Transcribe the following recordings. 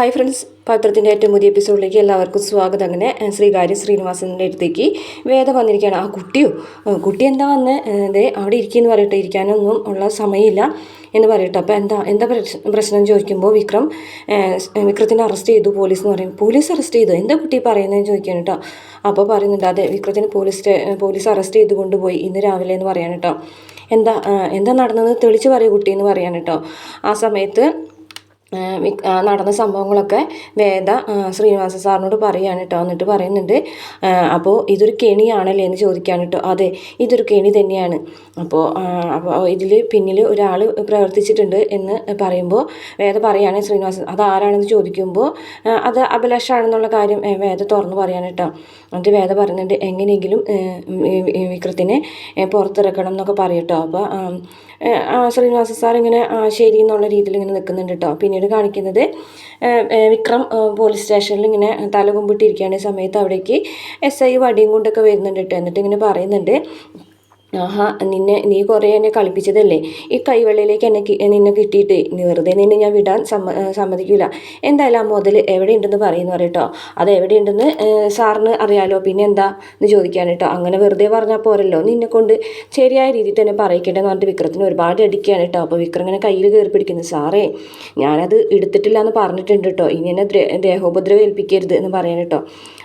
Hi friends പത്രത്തിന്റെ ഏറ്റവും പുതിയ എപ്പിസോഡിലേക്ക് എല്ലാവർക്കും സ്വാഗതം. അങ്ങനെ ശ്രീകാര്യ ശ്രീനിവാസന്റെ അടുത്തേക്ക് വേദ വന്നിരിക്കുകയാണ്. ആ കുട്ടിയോ? കുട്ടി എന്താ വന്ന് ദേ അവിടെ ഇരിക്കുമെന്ന് പറയട്ടെ. ഇരിക്കാനൊന്നും ഉള്ള സമയമില്ല എന്ന് പറയട്ടെ. അപ്പോൾ എന്താ എന്താ പ്രശ്നം ചോദിക്കുമ്പോൾ വിക്രം വിക്രത്തിനെ അറസ്റ്റ് ചെയ്തു പോലീസ് എന്ന് പറയും പോലീസ് അറസ്റ്റ് ചെയ്തു? എന്താ കുട്ടി പറയുന്നതെന്ന് ചോദിക്കാൻ കേട്ടോ അപ്പോൾ പറയുന്നുണ്ട് അതെ വിക്രത്തിന് പോലീസ് പോലീസ് അറസ്റ്റ് ചെയ്ത് കൊണ്ടുപോയി ഇന്ന് രാവിലെ എന്ന് പറയാൻ കേട്ടോ എന്താ എന്താ നടന്നത്? തെളിച്ച് പറയൂ കുട്ടി എന്ന് പറയാൻ കേട്ടോ ആ സമയത്ത് നടന്ന സംഭവങ്ങളൊക്കെ വേദ ശ്രീനിവാസ സാറിനോട് പറയാണ് കേട്ടോ എന്നിട്ട് പറയുന്നുണ്ട് അപ്പോൾ ഇതൊരു കെണിയാണല്ലേ എന്ന് ചോദിക്കാൻ കേട്ടോ അതെ ഇതൊരു കെണി തന്നെയാണ്. അപ്പോൾ അപ്പോൾ ഇതിൽ പിന്നിൽ ഒരാൾ പ്രവർത്തിച്ചിട്ടുണ്ട് എന്ന് പറയുമ്പോൾ വേദ പറയാണ് ശ്രീനിവാസൻ അത് ആരാണെന്ന് ചോദിക്കുമ്പോൾ അത് അഭിലാഷാണെന്നുള്ള കാര്യം വേദ തുറന്ന് പറയാണ് കേട്ടോ എന്നിട്ട് വേദ പറയുന്നുണ്ട് എങ്ങനെയെങ്കിലും വിക്രത്തിനെ പുറത്തിറക്കണം എന്നൊക്കെ പറയട്ടോ അപ്പോൾ ശ്രീനിവാസ സാർ ഇങ്ങനെ ശരി എന്നുള്ള രീതിയിൽ ഇങ്ങനെ നിൽക്കുന്നുണ്ട് കേട്ടോ പിന്നീട് കാണിക്കുന്നത് ഏ, ഏ, വിക്രം പോലീസ് സ്റ്റേഷനിൽ ഇങ്ങനെ തല കുമ്പിട്ടിരിക്കുകയാണ് സമയത്ത് അവിടേക്ക് എസ് ഐ വടിയും കൊണ്ടൊക്കെ വരുന്നുണ്ട് കേട്ടോ എന്നിട്ട് ഇങ്ങനെ പറയുന്നുണ്ട് ആഹാ നിന്നെ നീ കുറേ എന്നെ കളിപ്പിച്ചതല്ലേ? ഈ കൈവെള്ളയിലേക്ക് എന്നെ നിന്നെ കിട്ടിയിട്ട് നീ വെറുതെ നിന്നെ ഞാൻ വിടാൻ സമ്മ സമ്മതിക്കില്ല എന്തായാലും ആ മുതൽ എവിടെയുണ്ടെന്ന് പറയുന്നു പറയട്ടോ. അത് എവിടെയുണ്ടെന്ന് സാറിന് അറിയാലോ. പിന്നെ എന്താ എന്ന് ചോദിക്കാൻ കേട്ടോ അങ്ങനെ വെറുതെ പറഞ്ഞാൽ പോരല്ലോ. നിന്നെ കൊണ്ട് ശരിയായ രീതിയിൽ തന്നെ പറയിക്കേണ്ടതെന്ന് പറഞ്ഞിട്ട് വിക്രത്തിന് ഒരുപാട് അടിക്കുകയാണ് കേട്ടോ അപ്പോൾ വിക്രം ഇങ്ങനെ കയ്യിൽ കയറി പിടിക്കുന്നു. സാറേ ഞാനത് എടുത്തിട്ടില്ല എന്ന് പറഞ്ഞിട്ടുണ്ട് കേട്ടോ ഇനി എന്നെ ദേഹോപദ്രവം ഏൽപ്പിക്കരുത് എന്ന് പറയാൻ കേട്ടോ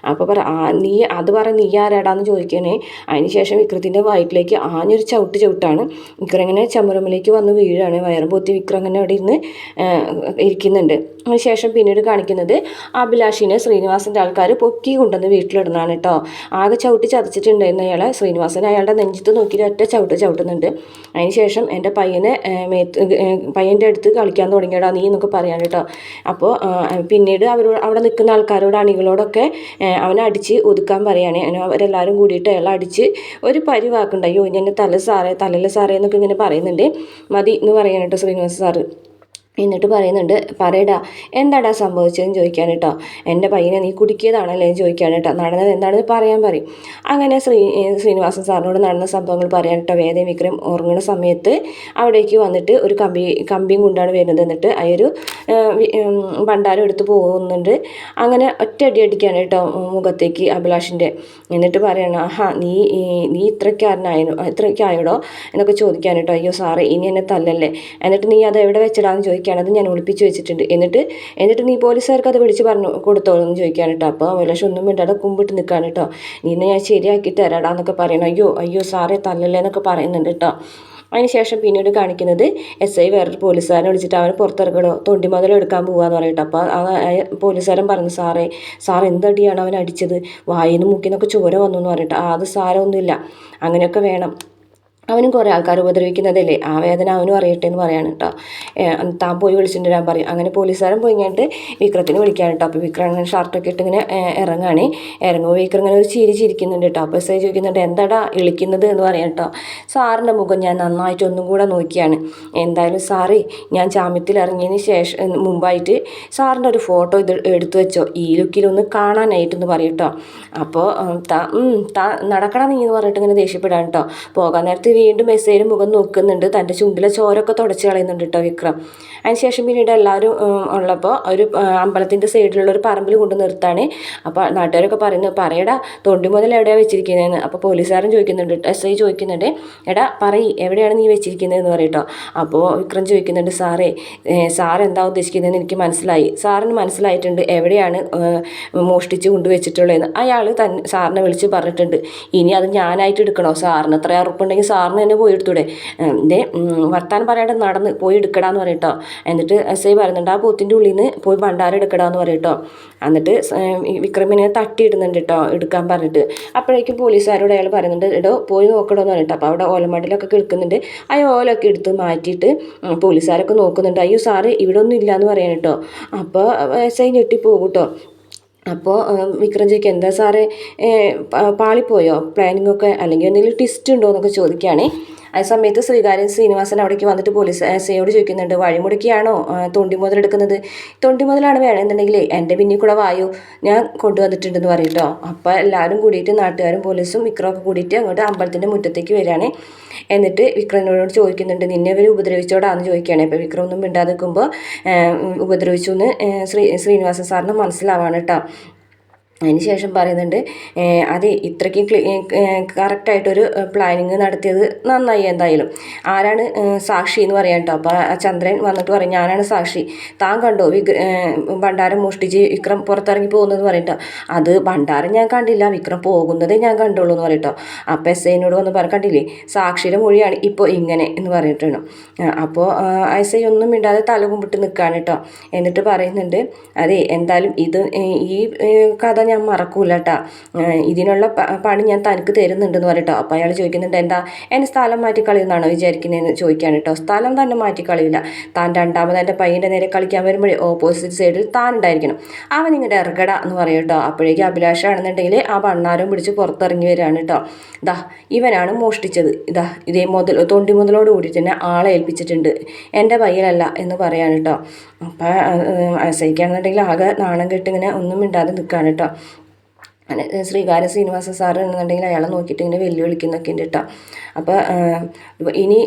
അപ്പോൾ പറ നീ അത് പറ നീ ആരാടാന്ന് ചോദിക്കണേ. അതിന് ശേഷം വിക്രത്തിന്റെ വയറ്റിലേക്ക് ആഞ്ഞൊരു ചവിട്ട് ചവിട്ടാണ്. വിക്രം ഇങ്ങനെ വന്ന് വീഴാണ്. വയറും പൊത്തി വിക്രം അവിടെ ഇരുന്ന് ഇരിക്കുന്നുണ്ട്. ശേഷം പിന്നീട് കാണിക്കുന്നത് അഭിലാഷിനെ ശ്രീനിവാസന്റെ ആൾക്കാർ പൊക്കി കൊണ്ടുവന്ന് വീട്ടിലിടുന്നതാണ് കേട്ടോ. ആകെ ചവിട്ടി ചതച്ചിട്ടുണ്ടായിരുന്ന അയാളെ ശ്രീനിവാസൻ അയാളുടെ നെഞ്ചത്ത് നോക്കിയിട്ട് ഒറ്റ ചവിട്ട് ചവിട്ടുന്നുണ്ട്. അതിന് ശേഷം എന്റെ പയ്യനെ മേത്ത് പയ്യന്റെ അടുത്ത് കളിക്കാൻ തുടങ്ങിയടാ നീ എന്നൊക്കെ പറയാൻ കേട്ടോ. അപ്പോൾ പിന്നീട് അവരോട് അവിടെ നിൽക്കുന്ന ആൾക്കാരോട് അണികളോടൊക്കെ അവനെ അടിച്ച് ഒതുക്കാൻ പറയുകയാണ് അവരെല്ലാവരും കൂടിയിട്ട് അയാളെ അടിച്ച് ഒരു പരിവാക്കുണ്ടായി. ഓ ഞാൻ തല സാറേ തലല്ല സാറേ എന്നൊക്കെ ഇങ്ങനെ പറയുന്നുണ്ട്. മതി എന്ന് പറയാൻ കേട്ടോ ശ്രീനിവാസ സാറ്. എന്നിട്ട് പറയുന്നുണ്ട് പറയടാ എന്താടാ സംഭവിച്ചതെന്ന് ചോദിക്കാൻ കേട്ടോ. എന്റെ പയ്യനെ നീ കുടുക്കിയതാണല്ലേ എന്ന് ചോദിക്കാൻ കേട്ടോ. നടന്നത് എന്താണെന്ന് പറയാൻ പറയും. അങ്ങനെ ശ്രീ ശ്രീനിവാസൻ സാറിനോട് നടന്ന സംഭവങ്ങൾ പറയാൻ കേട്ടോ. വേദയും വിക്രം ഉറങ്ങുന്ന സമയത്ത് അവിടേക്ക് വന്നിട്ട് ഒരു കമ്പി കമ്പിയും കൊണ്ടാണ് വരുന്നത് എന്നിട്ട് ആ ഒരു ഭണ്ഡാരം എടുത്ത് പോകുന്നുണ്ട്. അങ്ങനെ ഒറ്റ അടി അടിക്കാണ് കേട്ടോ മുഖത്തേക്ക് അഭിലാഷിന്റെ. എന്നിട്ട് പറയണം ആഹാ നീ നീ ഇത്രയ്ക്കാരനായോ ഇത്രയ്ക്കായോടോ? എന്നൊക്കെ ചോദിക്കാൻ കേട്ടോ. അയ്യോ സാറേ ഇനി എന്നെ തല്ലല്ലേ? എന്നിട്ട് നീ അത് എവിടെ വെച്ചിടാന്ന് ചോദിക്കുകയാണ്. അത് ഞാൻ ഒളിപ്പിച്ച് വെച്ചിട്ടുണ്ട്. എന്നിട്ട് എന്നിട്ട് നീ പോലീസുകാർക്ക് അത് വിളിച്ച് പറഞ്ഞു കൊടുത്തോളൂ എന്ന് ചോദിക്കാൻ കേട്ടോ അപ്പോൾ അഭിലാഷ് ഒന്നും മിണ്ടാതെ കുമ്പിട്ട് നിൽക്കുകയാണ് കേട്ടോ നിന്നെ ഞാൻ ശരിയാക്കി തരാടാ എന്നൊക്കെ പറയണം അയ്യോ അയ്യോ സാറേ തല്ലല്ലേ എന്നൊക്കെ പറയുന്നുണ്ട് കേട്ടോ അതിനുശേഷം പിന്നീട് കാണിക്കുന്നത് എസ് ഐ വേറൊരു പോലീസുകാരനെ വിളിച്ചിട്ട് അവനെ പുറത്തിറക്കണോ തൊണ്ടി മുതൽ എടുക്കാൻ പോകാന്ന് പറയട്ടെ. അപ്പോൾ ആ പോലീസുകാരൻ പറഞ്ഞു സാറേ സാർ എന്തടിയാണ് അവൻ അടിച്ചത്? വായിന്ന് മുക്കിന്നൊക്കെ ചോര വന്നു എന്ന് പറയട്ടെ. ആ അത് സാരമൊന്നുമില്ല. അങ്ങനെയൊക്കെ വേണം. അവനും കുറേ ആൾക്കാർ ഉപദ്രവിക്കുന്നതല്ലേ? ആ വേദന അവനും അറിയട്ടെ എന്ന് പറയാണ് കേട്ടോ താൻ പോയി വിളിച്ചിട്ട് ഞാൻ പറയും. അങ്ങനെ പോലീസുകാരൻ പോയി കഴിഞ്ഞിട്ട് വിക്രത്തിന് വിളിക്കാൻ കേട്ടോ അപ്പോൾ വിക്രം അങ്ങനെ ഷർട്ടൊക്കെ ഇട്ട് ഇങ്ങനെ ഇറങ്ങാണ്. ഇറങ്ങുമ്പോൾ വിക്രം ഇങ്ങനെ ഒരു ചിരി ചിരിക്കുന്നുണ്ട് കേട്ടോ അപ്പോൾ എസ് ഐ ചോദിക്കുന്നുണ്ട് എന്താടാ ഇളിക്കുന്നത്? എന്ന് പറയാം കേട്ടോ സാറിന്റെ മുഖം ഞാൻ നന്നായിട്ട് ഒന്നും കൂടെ നോക്കിയാണ്. എന്തായാലും സാറേ ഞാൻ ജാമ്യത്തിൽ ഇറങ്ങിയതിന് ശേഷം മുമ്പായിട്ട് സാറിന്റെ ഒരു ഫോട്ടോ ഇത് എടുത്തു വെച്ചോ. ഈ ലുക്കിലൊന്ന് കാണാനായിട്ടെന്ന് പറയും കേട്ടോ അപ്പോൾ താ നടക്കണം നീ എന്ന് പറഞ്ഞിട്ട് ഇങ്ങനെ ദേഷ്യപ്പെടാൻ കേട്ടോ പോകാൻ നേരത്ത് വീണ്ടും മെസ്സേജ് മുഖം നോക്കുന്നുണ്ട്. തന്റെ ചുണ്ടിലെ ചോരൊക്കെ തുടച്ച് കളയുന്നുണ്ട് കേട്ടോ വിക്രം. അതിനുശേഷം പിന്നീട് എല്ലാവരും ഉള്ളപ്പോൾ ഒരു അമ്പലത്തിന്റെ സൈഡിലുള്ള ഒരു പറമ്പിൽ കൊണ്ട് നിർത്താണ്. അപ്പോൾ നാട്ടുകാരൊക്കെ പറയുന്നു പറയടാ തൊണ്ടി മുതൽ എവിടെയാണ് വെച്ചിരിക്കുന്നതെന്ന് അപ്പോൾ പോലീസുകാരൻ ചോദിക്കുന്നുണ്ട് എസ് ഐ ചോദിക്കുന്നുണ്ട് എടാ പറയി എവിടെയാണ് നീ വെച്ചിരിക്കുന്നത് വെച്ചിരിക്കുന്നതെന്ന് പറയട്ടോ അപ്പോൾ വിക്രം ചോദിക്കുന്നുണ്ട് സാറേ സാർ എന്താ ഉദ്ദേശിക്കുന്നതെന്ന് എനിക്ക് മനസ്സിലായി. സാറിന് മനസ്സിലായിട്ടുണ്ട് എവിടെയാണ് മോഷ്ടിച്ച് കൊണ്ടുവച്ചിട്ടുള്ളതെന്ന് അയാൾ തന്നെ സാറിനെ വിളിച്ച് പറഞ്ഞിട്ടുണ്ട് ഇനി അത് ഞാനായിട്ട് എടുക്കണോ? സാറിന് എത്ര ഉറപ്പുണ്ടെങ്കിൽ സാറിന് തന്നെ പോയി എടുത്തൂടെ എന്റെ വർത്താനം പറയാണ്ട് നടന്ന് പോയി എടുക്കടാന്ന് പറയട്ടോ. എന്നിട്ട് എസ് ഐ പറയുന്നുണ്ട് ആ പോത്തിന്റെ ഉള്ളിൽ നിന്ന് പോയി ഭണ്ഡാരം എടുക്കടാന്ന് പറയട്ടോ. എന്നിട്ട് വിക്രമിനെ തട്ടിയിടുന്നുണ്ട് കേട്ടോ എടുക്കാൻ പറഞ്ഞിട്ട്. അപ്പോഴേക്കും പോലീസുകാരോട് അയാൾ പറയുന്നുണ്ട് എടോ പോയി നോക്കണമെന്ന് പറഞ്ഞിട്ട് അപ്പോൾ അവിടെ ഓലമടലൊക്കെ കിടക്കുന്നുണ്ട്. ആ ഓലൊക്കെ എടുത്ത് മാറ്റിയിട്ട് പോലീസുകാരൊക്കെ നോക്കുന്നുണ്ട്. അയ്യോ സാറ് ഇവിടെ ഒന്നും ഇല്ലയെന്ന് പറയാൻ കേട്ടോ അപ്പോൾ എസ് ഐ ഞെട്ടിപ്പോകും കേട്ടോ അപ്പോൾ വിക്രം ചോദിക്കുക എന്താ സാറേ പാളിപ്പോയോ? പ്ലാനിങ്ങൊക്കെ അല്ലെങ്കിൽ എന്തെങ്കിലും ട്വിസ്റ്റ് ഉണ്ടോ എന്നൊക്കെ ചോദിക്കുകയാണേ ആ സമയത്ത് ശ്രീകാര്യൻ ശ്രീനിവാസൻ അവിടേക്ക് വന്നിട്ട് പോലീസ് എസ് ഐയോട് ചോദിക്കുന്നുണ്ട് വഴിമുടക്കിയാണോ തൊണ്ടി മുതൽ എടുക്കുന്നത് തൊണ്ടി മുതലാണ് വേണമെന്നുണ്ടെങ്കിൽ എന്റെ പിന്നിൽ കൂടെ വായു ഞാൻ കൊണ്ടുവന്നിട്ടുണ്ടെന്ന് പറയട്ടോ അപ്പോൾ എല്ലാവരും കൂടിയിട്ട് നാട്ടുകാരും പോലീസും വിക്രമൊക്കെ കൂടിയിട്ട് അങ്ങോട്ട് അമ്പലത്തിന്റെ മുറ്റത്തേക്ക് വരികയാണ്. എന്നിട്ട് വിക്രമിനോട് ചോദിക്കുന്നുണ്ട് നിന്നെ ഇവർ ഉപദ്രവിച്ചോടാന്ന് ചോദിക്കുകയാണ്. അപ്പോൾ വിക്രം ഒന്നും മിണ്ടാതെ നിൽക്കുമ്പോൾ ഉപദ്രവിച്ചു എന്ന് ശ്രീ ശ്രീനിവാസൻ സാറിന് മനസ്സിലാവാണ് കേട്ടോ അതിന് ശേഷം പറയുന്നുണ്ട് അത് ഇത്രയ്ക്കും കറക്റ്റായിട്ടൊരു പ്ലാനിങ് നടത്തിയത് നന്നായി എന്തായാലും. ആരാണ് സാക്ഷി എന്ന് പറയാം കേട്ടോ അപ്പോൾ ആ ചന്ദ്രൻ വന്നിട്ട് പറയും ഞാനാണ് സാക്ഷി. താൻ കണ്ടോ വിഗ്ര ഭണ്ഡാരം മോഷ്ടിച്ച് വിക്രം പുറത്തിറങ്ങി പോകുന്നതെന്ന് പറയട്ടോ അത് ഭണ്ഡാരം ഞാൻ കണ്ടില്ല. വിക്രം പോകുന്നതേ ഞാൻ കണ്ടുള്ളൂ എന്ന് പറയട്ടോ അപ്പോൾ എസ് ഐനോട് വന്ന് പറ കണ്ടില്ലേ? സാക്ഷിയുടെ മൊഴിയാണ് ഇപ്പോൾ ഇങ്ങനെ എന്ന് പറഞ്ഞിട്ടാണ് അപ്പോൾ എസ് ഐ ഒന്നും മിണ്ടാതെ തല കുമ്പിട്ട് നിൽക്കുകയാണ് കേട്ടോ എന്നിട്ട് പറയുന്നുണ്ട് അതെ എന്തായാലും ഇത് ഈ ഏഹ് കഥ ഞാൻ മറക്കൂല കേട്ടാ ഇതിനുള്ള പണി ഞാൻ തനിക്ക് തരുന്നുണ്ടെന്ന് പറയട്ടോ. അപ്പോൾ അയാൾ ചോദിക്കുന്നുണ്ട് എന്താ എന്നെ സ്ഥലം മാറ്റിക്കളിയെന്നാണോ വിചാരിക്കുന്നതെന്ന് ചോദിക്കാൻ കേട്ടോ സ്ഥലം തന്നെ മാറ്റിക്കളിയില്ല കളയില്ല. താൻ രണ്ടാമത് എന്റെ പയ്യന്റെ നേരെ കളിക്കാൻ വരുമ്പോഴേ ഓപ്പോസിറ്റ് സൈഡിൽ താൻ ഉണ്ടായിരിക്കണം. അവൻ ഇങ്ങോട്ട് ഇറങ്ങട എന്ന് പറയും കേട്ടോ അപ്പോഴേക്കും അഭിലാഷാണെന്നുണ്ടെങ്കിൽ ആ ഭണ്ണാരം പിടിച്ച് പുറത്തിറങ്ങി വരികയാണ് കേട്ടോ ഇതാ ഇവനാണ് മോഷ്ടിച്ചത്. ഇതാ ഇതേ മുതൽ തൊണ്ടി മുതലോട് കൂടി തന്നെ ആളെ ഏൽപ്പിച്ചിട്ടുണ്ട്. എന്റെ പയ്യനല്ല എന്ന് പറയാണ് കേട്ടോ അപ്പം സഹിക്കുകയാണെന്നുണ്ടെങ്കിൽ ആകെ നാണം കെട്ടിങ്ങനെ ഒന്നും മിണ്ടാതെ നിൽക്കുകയാണ് കേട്ടോ ശ്രീകാര്യ ശ്രീനിവാസ സാർ എന്നുണ്ടെങ്കിൽ അയാളെ നോക്കിയിട്ട് ഇങ്ങനെ വെല്ലുവിളിക്കുന്നൊക്കെ ഉണ്ട് കേട്ടോ അപ്പോൾ ഇനി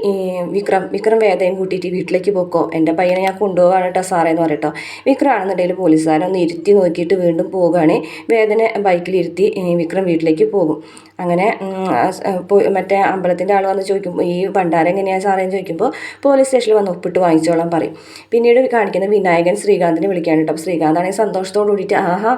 വിക്രം വിക്രം വേദയും കൂട്ടിയിട്ട് വീട്ടിലേക്ക് പോക്കോ. എന്റെ പയ്യനെ ഞാൻ കൊണ്ടുപോകാണ് കേട്ടോ സാറേ എന്ന് പറയട്ടോ. വിക്രം ആണെന്നുണ്ടെങ്കിൽ പോലീസുകാരൊന്ന് ഇരുത്തി നോക്കിയിട്ട് വീണ്ടും പോവുകയാണ് വേദന ബൈക്കിലിരുത്തി വിക്രം വീട്ടിലേക്ക് പോകും. അങ്ങനെ മറ്റേ അമ്പലത്തിന്റെ ആൾ വന്ന് ചോദിക്കുമ്പോൾ ഈ ഭണ്ഡാരം എങ്ങനെയാണ് സാറേ? എന്ന് ചോദിക്കുമ്പോൾ പോലീസ് സ്റ്റേഷനിൽ വന്ന് ഒപ്പിട്ട് വാങ്ങിച്ചോളാം പറയും. പിന്നീട് കാണിക്കുന്ന വിനായകൻ ശ്രീകാന്തിനെ വിളിക്കാൻ കേട്ടോ ശ്രീകാന്താണെങ്കിൽ സന്തോഷത്തോട് കൂടിയിട്ട് ആഹാ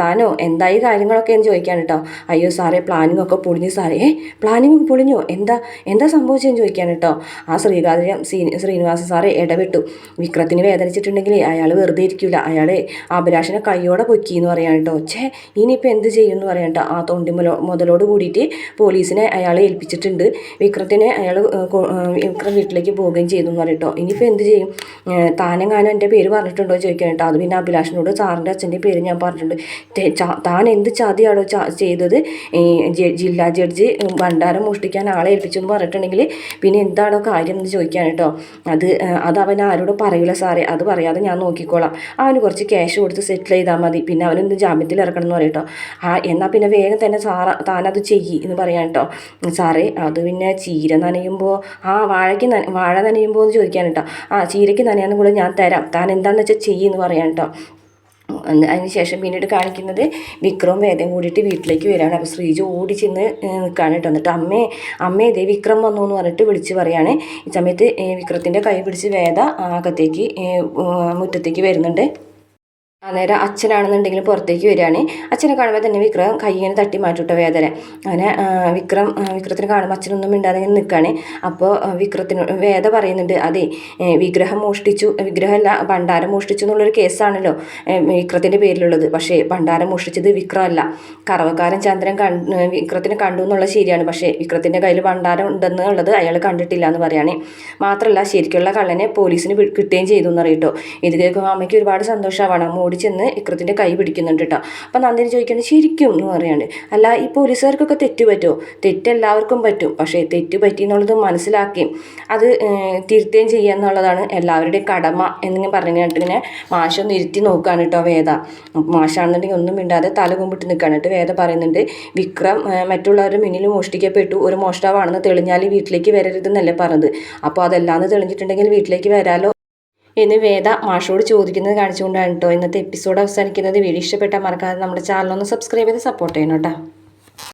താനോ എന്തായി കാര്യങ്ങളൊക്കെ? എന്ന് ചോദിക്കാൻ കേട്ടോ അയ്യോ സാറേ പ്ലാനിങ് ഒക്കെ പൊളിഞ്ഞു സാറേ. ഏ പ്ലാനിങ് പൊളിഞ്ഞോ? എന്താ എന്താ സംഭവിച്ചതെന്ന് ചോദിക്കാൻ കേട്ടോ ആ ശ്രീകാന്തിനെ ശ്രീനിവാസ സാറേ ഇടപെട്ടു. വിക്രത്തിന് വേദനിച്ചിട്ടുണ്ടെങ്കിൽ അയാൾ വെറുതെ ഇരിക്കില്ല അയാൾ അഭിലാഷിനെ കൈയോടെ പൊക്കി എന്ന് പറയാൻ കേട്ടോ ഛേ ഇനിയിപ്പോൾ എന്ത് ചെയ്യും എന്ന് പറയാൻ കേട്ടോ ആ തൊണ്ടി മുതലോട് കൂടിയിട്ട് പോലീസിനെ അയാളെ ഏൽപ്പിച്ചിട്ടുണ്ട്. വിക്രത്തിനെ അയാൾ വിക്രം വീട്ടിലേക്ക് പോവുകയും ചെയ്തു എന്ന് പറഞ്ഞിട്ടോ. ഇനിയിപ്പോൾ എന്ത് ചെയ്യും? താനെങ്ങാനും എന്റെ പേര് പറഞ്ഞിട്ടുണ്ടോ ചോദിക്കാൻ കേട്ടോ. അത് പിന്നെ അഭിലാഷിനോട് സാറിന്റെ അച്ഛന്റെ പേര് ഞാൻ പറഞ്ഞിട്ടുണ്ട്. താൻ എന്ത് ചതിയാണോ ചെയ്തത്? ജില്ലാ ജഡ്ജി ഭണ്ഡാരം മോഷ്ടിക്കാൻ ആളെ ഏൽപ്പിച്ചു എന്ന് പറഞ്ഞിട്ടുണ്ടെങ്കിൽ പിന്നെ എന്താണോ കാര്യം എന്ന് ചോദിക്കാൻ കേട്ടോ. അത് അത് അവൻ ആരോടും പറയില്ല സാറേ. അത് പറയാതെ ഞാൻ നോക്കിക്കോളാം. അവന് കുറച്ച് ക്യാഷ് കൊടുത്ത് സെറ്റിൽ ചെയ്താൽ മതി. പിന്നെ അവനൊന്ന് ജാമ്യത്തിൽ ഇറക്കണം എന്ന് പറയട്ടോ ആ എന്നാൽ പിന്നെ വേഗം തന്നെ സാറ താനത് ചെയ്യി എന്ന് പറയാൻ കേട്ടോ. സാറേ അത് പിന്നെ ചീര നനയുമ്പോൾ ആ വാഴയ്ക്ക് ന വാഴ നനയുമ്പോൾ എന്ന് ചോദിക്കാൻ കേട്ടോ. ആ ചീരയ്ക്ക് നനയാന്ന് കൂടെ ഞാൻ തരാം. താൻ എന്താണെന്ന് വെച്ചാൽ ചെയ്യുമെന്ന് പറയാൻ കേട്ടോ. അതിന് ശേഷം പിന്നീട് കാണിക്കുന്നത് വിക്രവും വേദം കൂടിയിട്ട് വീട്ടിലേക്ക് വരികയാണ് അപ്പോൾ ശ്രീജ ഓടി ചെന്ന് നിൽക്കുകയാണ് കേട്ടോ. എന്നിട്ട് അമ്മേ അമ്മേ ഇതേ വിക്രം വന്നു എന്ന് പറഞ്ഞിട്ട് വിളിച്ച് പറയാണ്. ഈ സമയത്ത് വിക്രത്തിന്റെ കൈ പിടിച്ച് വേദ അകത്തേക്ക് മുറ്റത്തേക്ക് വരുന്നുണ്ട്. അന്നേരം അച്ഛനാണെന്നുണ്ടെങ്കിൽ പുറത്തേക്ക് വരികയാണ്. അച്ഛനെ കാണുമ്പോൾ തന്നെ വിക്രം കൈ ഇങ്ങനെ തട്ടി മാറ്റിട്ടോ വേദന. അങ്ങനെ വിക്രം വിക്രത്തിന് കാണുമ്പോൾ അച്ഛനൊന്നും മിണ്ടാതെ ഇങ്ങനെ നിൽക്കുകയാണ് അപ്പോൾ വിക്രത്തിന് വേദ പറയുന്നുണ്ട് അതെ വിഗ്രഹം മോഷ്ടിച്ചു വിഗ്രഹമല്ല ഭണ്ഡാരം മോഷ്ടിച്ചു എന്നുള്ളൊരു കേസാണല്ലോ വിക്രത്തിന്റെ പേരിലുള്ളത്. പക്ഷേ ഭണ്ഡാരം മോഷ്ടിച്ചത് വിക്രമല്ല കറവക്കാരൻ ചന്ദ്രൻ കണ്ട് വിക്രത്തിനെ കണ്ടു എന്നുള്ളത് ശരിയാണ്. പക്ഷേ വിക്രത്തിന്റെ കയ്യിൽ ഭണ്ഡാരം ഉണ്ടെന്നുള്ളത് അയാൾ കണ്ടിട്ടില്ല എന്ന് പറയുകയാണ് മാത്രമല്ല ശരിക്കുള്ള കള്ളനെ പോലീസിന് കിട്ടുകയും ചെയ്തു എന്നറിയിട്ടോ. ഇത് കേൾക്കുമ്പോൾ അമ്മയ്ക്ക് ഒരുപാട് സന്തോഷമാവണം മോടി ചെന്ന് ഇക്രത്തിന്റെ കൈ പിടിക്കുന്നുണ്ട് കേട്ടോ അപ്പം നന്ദിനി ചോദിക്കുന്നത് ശരിക്കും? എന്ന് പറയാണ്. അല്ല ഈ പോലീസുകാർക്കൊക്കെ തെറ്റ് പറ്റുമോ തെറ്റ് എല്ലാവർക്കും പറ്റും. പക്ഷേ തെറ്റ് പറ്റി എന്നുള്ളത് മനസ്സിലാക്കി അത് തിരുത്തുകയും ചെയ്യുക എന്നുള്ളതാണ് എല്ലാവരുടെയും കടമ. എന്നിങ്ങനെ പറഞ്ഞിട്ട് ഇങ്ങനെ മാഷൊന്ന് ഇരുത്തി നോക്കുകയാണ് കേട്ടോ വേദ. മാഷാണെന്നുണ്ടെങ്കിൽ ഒന്നും മിണ്ടാതെ തല കുമ്പിട്ട് നിൽക്കുകയാണ് കേട്ടോ വേദ പറയുന്നുണ്ട് വിക്രം മറ്റുള്ളവരുടെ മുന്നിൽ മോഷ്ടിക്കപ്പെട്ടു. ഒരു മോഷ്ടാവാണെന്ന് തെളിഞ്ഞാൽ വീട്ടിലേക്ക് വരരുതെന്നല്ലേ പറഞ്ഞത്. അപ്പോൾ അതെല്ലാം തെളിഞ്ഞിട്ടുണ്ടെങ്കിൽ വീട്ടിലേക്ക് വരാലോ. എന്ന് വേദ മാഷോട് ചോദിക്കുന്നത് കാണിച്ചുകൊണ്ടാണ് കേട്ടോ ഇന്നത്തെ എപ്പിസോഡ് അവസാനിക്കുന്നത്. വീഡിയോ ഇഷ്ടപ്പെട്ടാൽ മറക്കാതെ നമ്മുടെ ചാനലൊന്ന് സബ്സ്ക്രൈബ് ചെയ്ത് സപ്പോർട്ട് ചെയ്യണം കേട്ടോ.